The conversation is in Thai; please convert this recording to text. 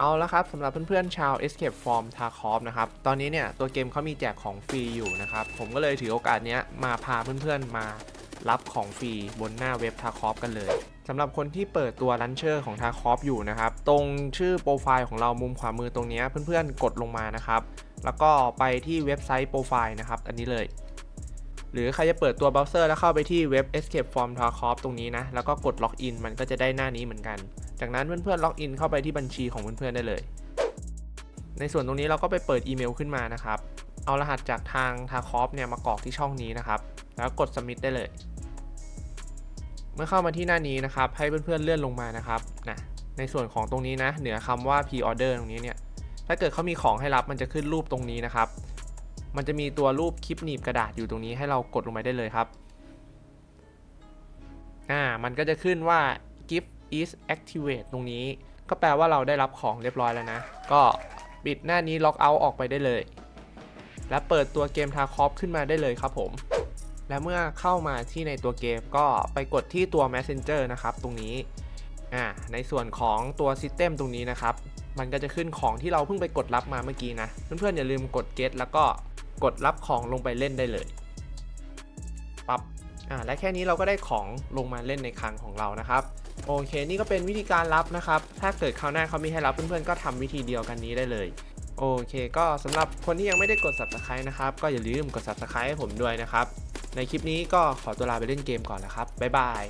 เอาละครับสำหรับเพื่อนๆชาว Escape from Tarkov นะครับตอนนี้เนี่ยตัวเกมเขามีแจกของฟรีอยู่นะครับผมก็เลยถือโอกาสนี้มาพาเพื่อนๆมารับของฟรีบนหน้าเว็บ Tarkov กันเลยสำหรับคนที่เปิดตัวลันเชอร์ของ Tarkov อยู่นะครับตรงชื่อโปรไฟล์ของเรามุมขวามือตรงนี้เพื่อนๆกดลงมานะครับแล้วก็ไปที่เว็บไซต์โปรไฟล์นะครับอันนี้เลย หรือใครจะเปิดตัวเบราว์เซอร์แล้วเข้าไปที่เว็บ Escape from Tarkov ตรงนี้นะแล้วก็กดล็อกอินมันก็จะได้หน้านี้เหมือนกัน จากนั้นเพื่อนๆล็อกอินเข้าไปที่บัญชีของเพื่อนๆได้เลย ในส่วนตรงนี้เราก็ไปเปิดอีเมลขึ้นมานะครับ เอารหัสจากทาง Tarkov เนี่ยมากรอกที่ช่องนี้นะครับ แล้วกด submit ได้เลย เมื่อเข้ามาที่หน้านี้นะครับ ให้เพื่อนๆเลื่อนลงมานะครับนะในส่วนของตรงนี้นะ เหนือคำว่า pre order ตรงนี้เนี่ย ถ้าเกิดเขามีของให้รับมันจะขึ้นรูปตรงนี้นะครับ มันจะมีตัวรูปคลิปหนีบกระดาษอยู่ตรงนี้ให้เรากดลงไปได้เลยครับ อ่า มันก็จะขึ้นว่า gift is activate ตรงนี้ ก็แปลว่าเราได้รับของเรียบร้อยแล้วนะ ก็ปิดหน้านี้ lock out ออกไปได้เลย และเปิดตัวเกม Tarkov ขึ้นมาได้เลยครับผม และเมื่อเข้ามาที่ในตัวเกมก็ไปกดที่ตัว Messenger นะครับ ตรงนี้อ่าในส่วนของตัว System ตรงนี้นะครับ มันก็จะขึ้นของที่เราเพิ่งไปกดรับมาเมื่อกี้นะ เพื่อนๆอย่าลืมกด get แล้วก็กดรับของลงไปเล่นได้เลยปับ๊บอ่าและแค่นี้เราก็ได้ของลงมาเล่นในคลังของเรานะครับ โอเค นี่ก็เป็นวิธีการรับนะครับ ถ้าเกิดคราวหน้าเขามีให้รับเพื่อนๆก็ทำวิธีเดียวกันนี้ได้เลย โอเค ก็สำหรับคนที่ยังไม่ได้กด subscribe นะครับ ก็อย่าลืมกด subscribe ให้ผมด้วยนะครับ ในคลิปนี้ก็ขอตัวลาไปเล่นเกมก่อนแล้วครับ บ๊ายบาย